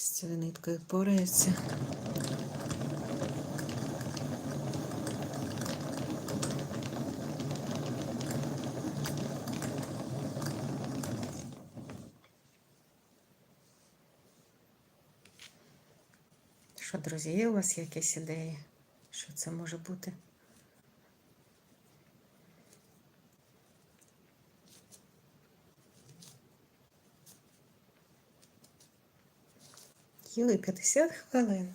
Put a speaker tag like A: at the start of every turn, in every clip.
A: З цією ниткою впорається. Що, друзі, є у вас якісь ідеї? Що це може бути? Їли 50 хвилин.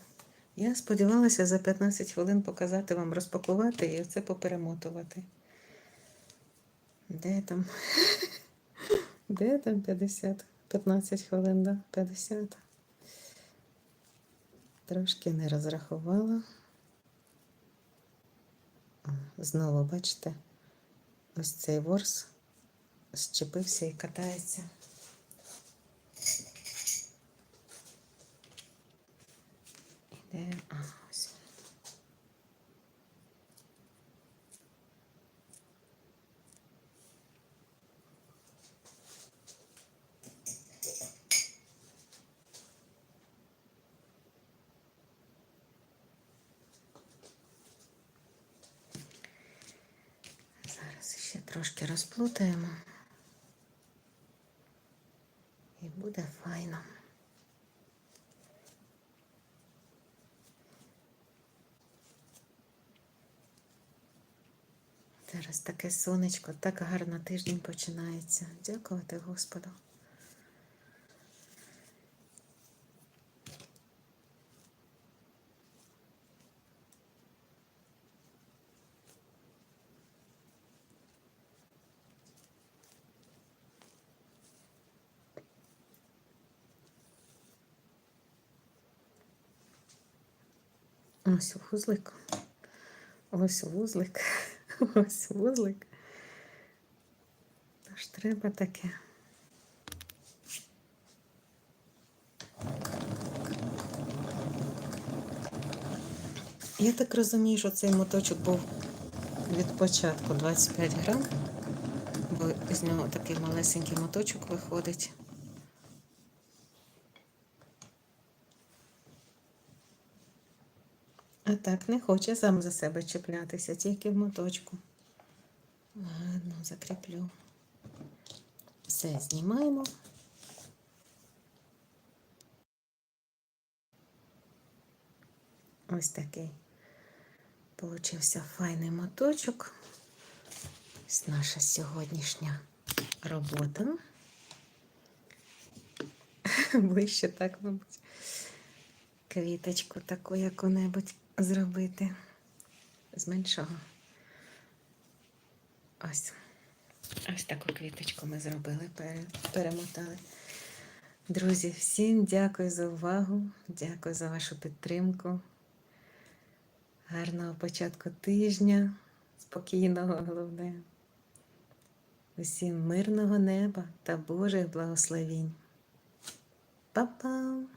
A: Я сподівалася за 15 хвилин показати вам, розпакувати і це поперемотувати. Де там? Де там 50? 15 хвилин, да? 50. Трошки не розрахувала. Знову, бачите, ось цей ворс щепився і катається. Іде, а, ось. Зараз ще трошки розплутаємо. І буде файно. Зараз таке сонечко, так гарно тиждень починається. Дякувати Господу. Ось вузлик. Ось вузлик. Ось вузлик. Тож треба таке. Я так розумію, що цей моточок був від початку 25 грам, бо з нього такий малесенький моточок виходить. А так не хоче сам за себе чіплятися, тільки в моточку. Ладно, закріплю. Все знімаємо. Ось такий получився файний моточок. Ось наша сьогоднішня робота. Ближче так, мабуть квіточку таку яку-небудь зробити з меншого. Ось. Ось таку квіточку ми зробили, перемотали. Друзі, всім дякую за увагу, дякую за вашу підтримку. Гарного початку тижня, спокійного головне. Усім мирного неба та Божих благословінь. Па-па!